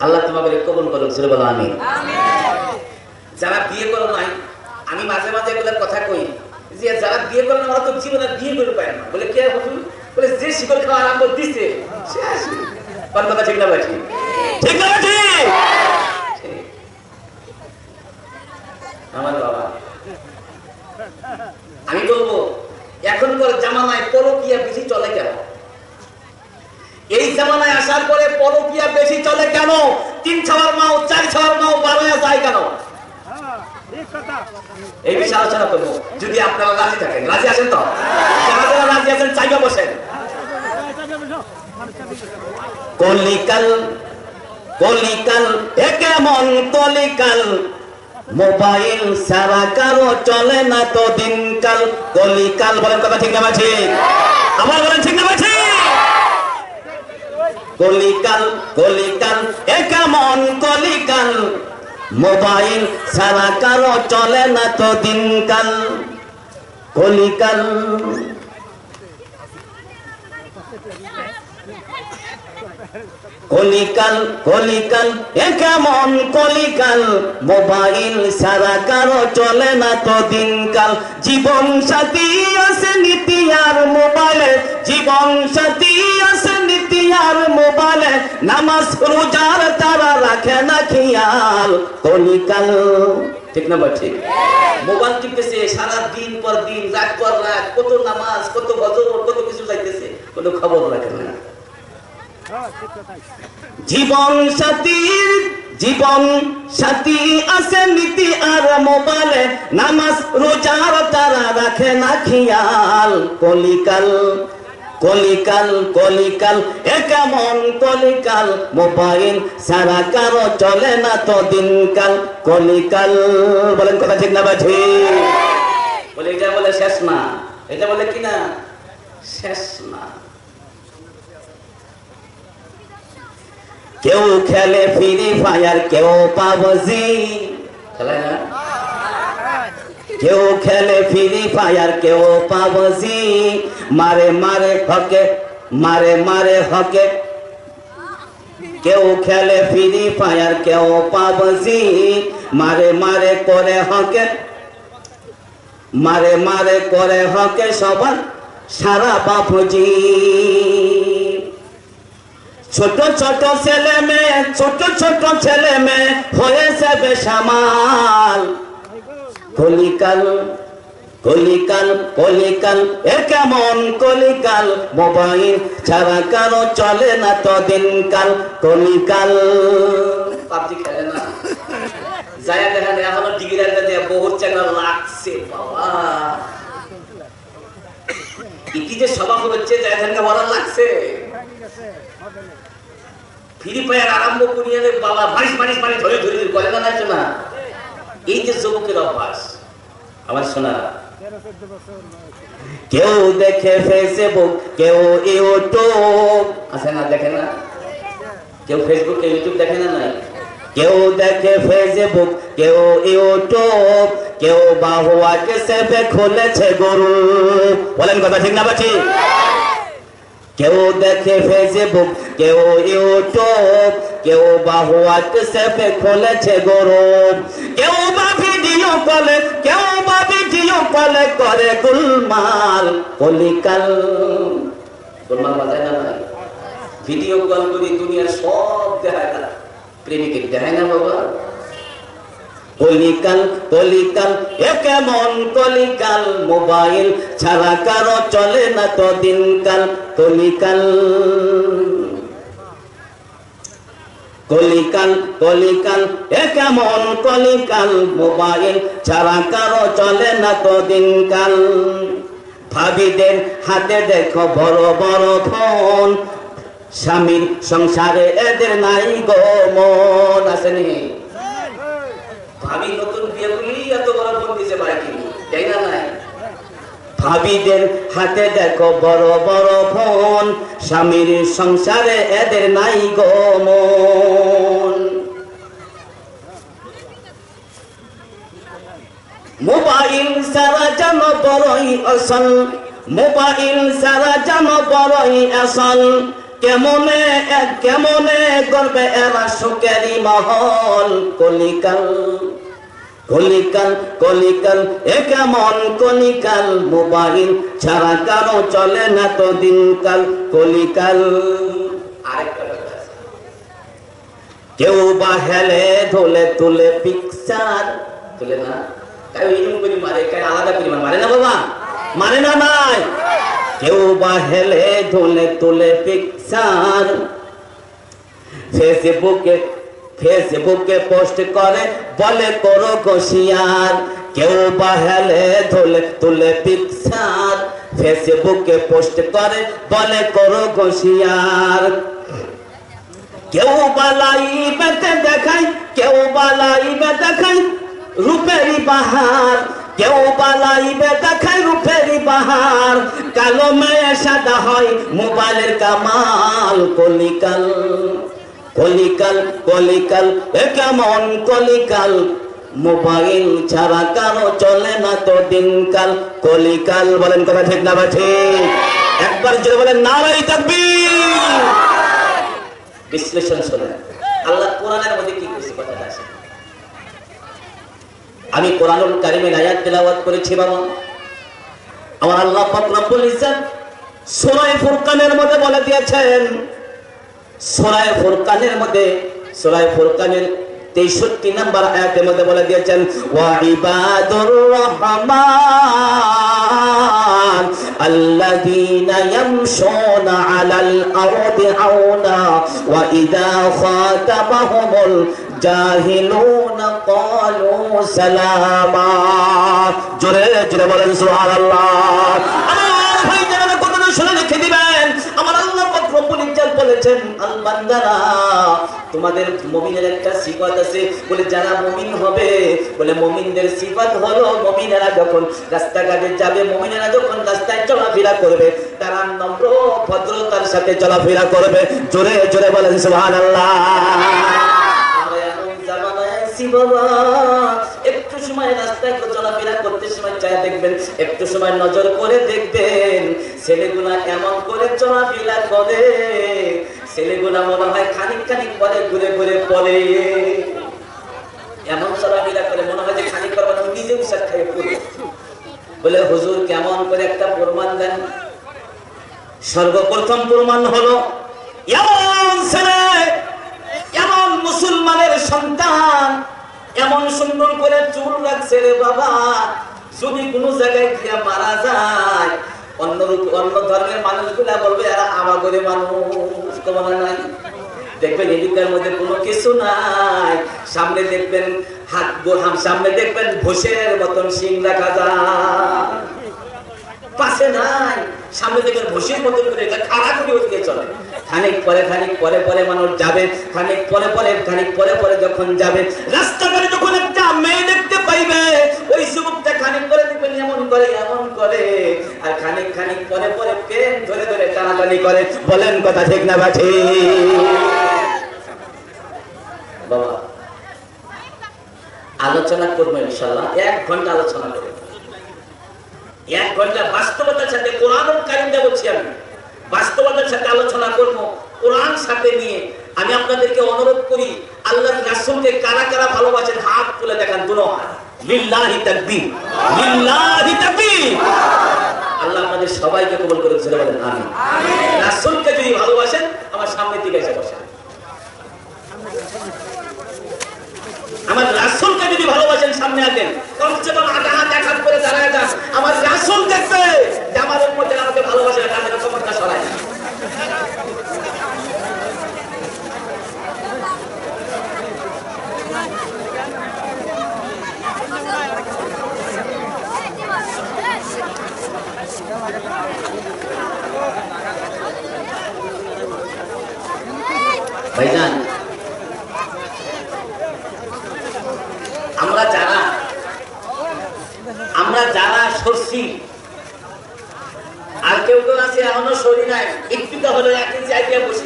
আল্লাহ তোমাকে কবুল করুক সুরে বলো আমি যারা বিয়ে করো নাই আমি মাঝে মাঝে এগুলো কথা কই যে যারা বিয়ে করে না ওরা তো জীবনে বিয়ে করে পায় না। বলে কে হুজুর? বলে যে শিকল খাওয়া আরম্ভ দিছে সে আসে। কোন কথা ঠিক না ভাই? ঠিক। না ঠিক। আমার বাবা আমি বলব এখনকার জামানায় পরকিয়া বেশি চলে এই জামানায় আসার পরে পরকিয়া বেশি চলে কেন? তিন ছাওয়ার মাও, চার ছাওয়ার মাও বারো যায় কেন? এই বিষয়ে আলোচনা করব। যদি আপনারা রাজি থাকেন। রাজি আছেন তো? যারা রাজি আছেন, চাইবা বসেন। কলিকাল কলিকাল এ কেমন কলিকাল। মোবাইল সারা কারও চলে না তো দিনকাল। কলিকাল বলেন কথা ঠিক না আছে আমার বলেন ঠিক না আছে কলিকাল কলিকাল এ কেমন কলিকাল মোবাইল সারা কারও চলে না তো দিনকাল। কলিকাল কলিকাল কলিকাল এ কলিকাল মোবাইল সারা কারও চলে না তো দিনকাল। জীবন সাথী আছে নীতি আর মোবাইলে। জীবন সাথী আছে আর মোবাইলে নামাজ রোজার তারা রাখে না খেয়াল। কলিকাল। ঠিক না ঠিক মোবাইল টিপতেছে সারা দিন পর দিন, রাত পর রাত, কত নামাজ, কত গজর কত কিছু যাইতেছে কোনো খবর রাখে না। জীবন সাথীর জীবন সাথী আছে নীতি আর মোবাইলে নামাজ রোজার তারা রাখে না খেয়াল। কলিকাল। কলিকাল কলিকাল, এ কেমন কলিকাল? মোবাইল সারা কারও চলে না তো দিনকাল। কলিকাল, বলেন কথা ঠিক না বাঝি বলে এটা বলে শেষ না। এটা বলে কি না? শেষ না। কেউ খেলে ফ্রি ফায়ার কেউ পাবজি। খেলে না? কেউ খেলে ফ্রি ফায়ার কেউ পাবজি। মারে মারে হকে, মারে মারে হকে। কেউ খেলে ফ্রি ফায়ার কেউ পাবজি। মারে মারে করে হকে, মারে মারে করে হকে সবার সারা বাপুজি। ছোট ছোট ছেলে মেয়ে, ছোট ছোট ছেলে মেয়ে হয়েছে বেসামাল। কলিকাল কলিকাল কলিকাল, এ কেমন কলিকাল? মোবাইল ছাড়া কারও চলে না তো কলিকাল। পাবজি খেলে না। ডিগ্রি লাগছে, বাবা। কি যে সভা হচ্ছে যায় লাগছে। ফ্রি ফায়ার আরম্ভ করিয়ে বাবা মারিস মারিস মারিস ধরে ধরে ধরে করে না না এই যে যুবকের অভ্যাস। আমার শোনা। কেউ দেখে ফেসবুক কেউ ইউটিউব আছে না দেখে না? কেউ ফেসবুক কেউ ইউটিউব দেখে না নাই? কেউ দেখে ফেসবুক কেউ ইউটিউব কেউ বাহুয়াকে সেবে খুলেছে গরু। বলেন কথা ঠিক না বাছি কেউ দেখে ফেসবুক কেউ ইউটিউব কেউ বা হোয়াটসঅ্যাপে খুলেছে গরম। কেউ বা ভিডিও কলে, কেউ বা ভিডিও কলে করে গুলমাল, কলিকাল। গুলমাল বাজায় না ভাই? ভিডিও কল করি দুনিয়ার সব দেখায় না প্রেমিকে দেখায় না বাবা? কলিকাল কলিকাল, এ কেমন কলিকাল? মোবাইল ছাড়া কারও চলে না তো দিনকাল। কলিকাল। কলিকাল কলিকাল এ কেমন কলিকাল? মোবাইল ছাড়া কারও চলে না তো দিনকাল। ভাবিদের হাতে দেখো বড় বড় ফোন। স্বামীর সংসারে এদের নাই গো মন। আসেনি? ভাবি নতুন বিয়ে করলি এত বড় ফোন দিছে ভাই কি? তাই না নাই ভাবিদের হাতে দেখো বড় বড় ফোন। স্বামীর সংসারে এদের নাই গো মন। মোবাইল সারা যেন বড়ই আসল মোবাইল সারা যেন বড়ই আসল। কেমনে কেমনে গর্বে এরা সুখেরই মহল কলিকাল। কলিকাল কলিকাল এ কেমন কলিকাল? মোবাইল ছাড়া কারও চলে না তো দিনকাল। কলিকাল। কেউ বা হেলে ধুলে তুলে পিকচার। তুলে না? তাই এরকম করে মারে কাই আলাদা পরিমাণ মারে। না বাবা? মারে না নাই কেউ বা হেলে ধুলে তুলে পিকচার। ফেসবুকে ফেসবুকে পোস্ট করে, বলে, করো ঘোষিয়ার কেউ বা হেলে ধুলে তুলে পিকচার। ফেসবুকে পোস্ট করে, বলে, করো ঘোষিয়ার কেউ বালাই বেতে দেখাই কেউ বালাই বে দেখাই রূপেরই বাহার। কেউ বালাই বে দেখাই রূপেরই বাহার। কালো মেয়ে সাদা হয়, মোবাইলের কামাল কলিকাল। কলিকাল কলিকাল কেমন কলিকাল? মোবাইল ছাড়া কারও চলে না তো দিনকাল। কলিকাল বলেন কথা ঠিক না একবার জোরে বলেন নারাই তাকবীর। বিশ্লেষণ শোনেন। আল্লাহ কোরআনের মধ্যে কি করেছে? কথাটা আছে আমি কোরআনুল কারিমের আয়াত তেলাওয়াত করেছি বাবা। আমার আল্লাহ পাক রব্বুল ইজ্জত সূরা ফুরকানের মধ্যে বলে দিয়েছেন সূরা ফুরকানের মধ্যে সূরা ফুরকানের তেষট্টি নাম্বার আয়াতের মধ্যে বলে দিয়েছেন, ওয়া ইবাদুর রহমান আল্লাযীনা ইয়ামশুনা আলাল আরদি আওনা ওয়া ইযা খাতাবাহুমুল জাহিলুনা ক্বালু সালামা। জোরে জোরে আমার ভাই যারা কথাটা শুনে লিখে দিবেন আমার আল্লাহ পাক রব্বুল ইজ্জত বলেছেন, আল বান্দারা, তোমাদের মুমিনের একটা সিফাত আছে। বলে, যারা মমিন হবে, বলে, মমিনদের সিফাত হলো মুমিনেরা যখন রাস্তাঘাটে যাবে, মুমিনেরা যখন রাস্তায় চলাফেরা করবে, তারা নম্র, ভদ্রতার সাথে চলাফেরা করবে। জোরে জোরে বলেন আমরা এমন আছি বাবা। একটু সময় রাস্তায় চলাফেরা করতে সময় চায় দেখবেন, একটু সময় নজর করে দেখবেন, ছেলেগুলা এমন করে চলাফেরা করে, ছেলেগুলা মনে হয় খানিক খানিক পরে ঘুরে ঘুরে পড়ে। এমন চলাফেরা করে, মনে হয় যে খানিক পর মানে নিজে উষা খাই বলে, হুজুর, কেমন করে একটা প্রমাণ দেন? সর্বপ্রথম প্রমাণ হলো এমন ছেলে মুসলমানের সন্তান, এমন সুন্দর করে চুল রাখছে রে বাবা। যদি কোনো জায়গায় গিয়া মারা যায়, অন্য অন্য ধর্মের মানুষগুলা বলবে এরা আমাগরে মানুষ তোমার নাই। দেখবেন এদিকটার মধ্যে কোনো কিছু নাই। সামনে দেখবেন হাত গো- হাম- সামনে দেখবেন ভোসের মতন সিং রাখা যায়। পাশে নাই। সামনে থেকে ভসির মতো করে এটা খাড়া করে ওদিকে চলে। খানিক পরে খানিক পরে পরে মানুষ যাবে। খানিক পরে পরে, খানিক পরে পরে যখন যাবে রাস্তাঘাটে যখন একটা মেয়ে দেখতে পাইবে, ওই যুবকটা খানিক পরে দেখবেন এমন করে এমন করে। আর খানিক খানিক পরে পরে পেন ধরে ধরে টানাটানি করে। বলেন কথা ঠিক না বা ঠিক? বাবা, আলোচনা করব ইনশাল্লাহ। এক ঘণ্টা আলোচনা করব এক ঘণ্টা বাস্তবতার সাথে কোরআন কারিমটা বলছি আমি। বাস্তবতার সাথে আলোচনা করব কোরআন সাথে নিয়ে। আমি আপনাদেরকে অনুরোধ করি আল্লাহর রাসূলকে কারা কারা ভালোবাসেন হাত তুলে দেখান দুনো লিল্লাহি তাকবীর। লিল্লাহি তাকবীর। আল্লাহ আপনাদের সবাইকে কবুল করে ছেড়ে বলেন আমিন। রাসূলকে যদি ভালোবাসেন আমার সামনে দিকে এসে বসেন। আমার রাসূলকে সামনে আসেন কমসে কম আধা হাত এক হাত করে দাঁড়ায় যান। আমার রাসূল দেখবে যে আমার উম্মতের আমাকে ভালোবাসে তাদের ক্ষমতা সরায় ভাইজান ধরছি আর কেউ কেউ আছে এখনও সরি নাই। একটু হলো একদিন চাইতে বসে